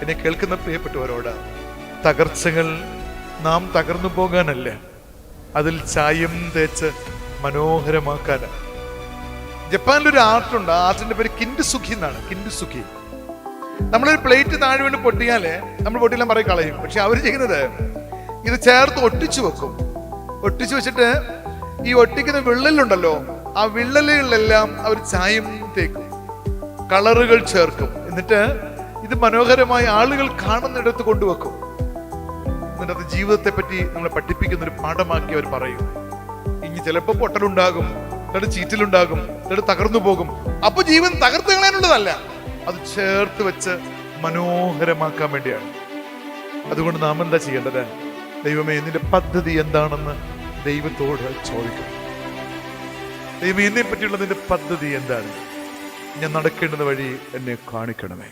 എന്നെ കേൾക്കുന്ന പ്രിയപ്പെട്ടവരോട് തകർച്ചകൾ നാം തകർന്നു പോകാനല്ല അതിൽ ചായം തേച്ച് മനോഹരമാക്കാൻ. ജപ്പാനിൽ ഒരു ആർട്ടുണ്ട് ആർട്ടിന്റെ പേര് കിൻഡുസുഖി എന്നാണ് കിൻഡുസുഖി. നമ്മളൊരു പ്ലേറ്റ് താഴെ വീണ് പൊട്ടിയാൽ നമ്മൾ പൊട്ടിയെല്ലാം പറയും കളയും. പക്ഷെ അവർ ചെയ്യുന്നത് ഇത് ചേർത്ത് ഒട്ടിച്ചു വെക്കും. ഒട്ടിച്ചു വെച്ചിട്ട് ഈ ഒട്ടിക്കുന്ന വിള്ളലുണ്ടല്ലോ ആ വിള്ളലുകളിലെല്ലാം അവർ ചായം തേക്കും കളറുകൾ ചേർക്കും. എന്നിട്ട് ഇത് മനോഹരമായി ആളുകൾ കാണുന്നിടത്ത് കൊണ്ടുവെക്കും. എന്നിട്ട് അത് ജീവിതത്തെ പറ്റി നമ്മളെ പഠിപ്പിക്കുന്ന ഒരു പാഠമാക്കി അവർ പറയും. ഇനി ചിലപ്പോൾ പൊട്ടലുണ്ടാകും ചിലപ്പോൾ ചീറ്റലുണ്ടാകും ചിലപ്പോൾ തകർന്നു പോകും. അപ്പൊ ജീവൻ തകർത്ത് കളയാനുള്ളതല്ല. അത് ചേർത്ത് വെച്ച് മനോഹരമാക്കാൻ വേണ്ടിയാണ്. അതുകൊണ്ട് നാം എന്താ ചെയ്യേണ്ടത്? ദൈവമേ നിന്റെ പദ്ധതി എന്താണെന്ന് ദൈവത്തോട് ചോദിക്കും ദൈവം എന്നെ പറ്റിയുള്ള നിന്റെ പദ്ധതി എന്താണ്? ഞാൻ നടക്കേണ്ടുന്ന വഴി എന്നെ കാണിക്കണമേ.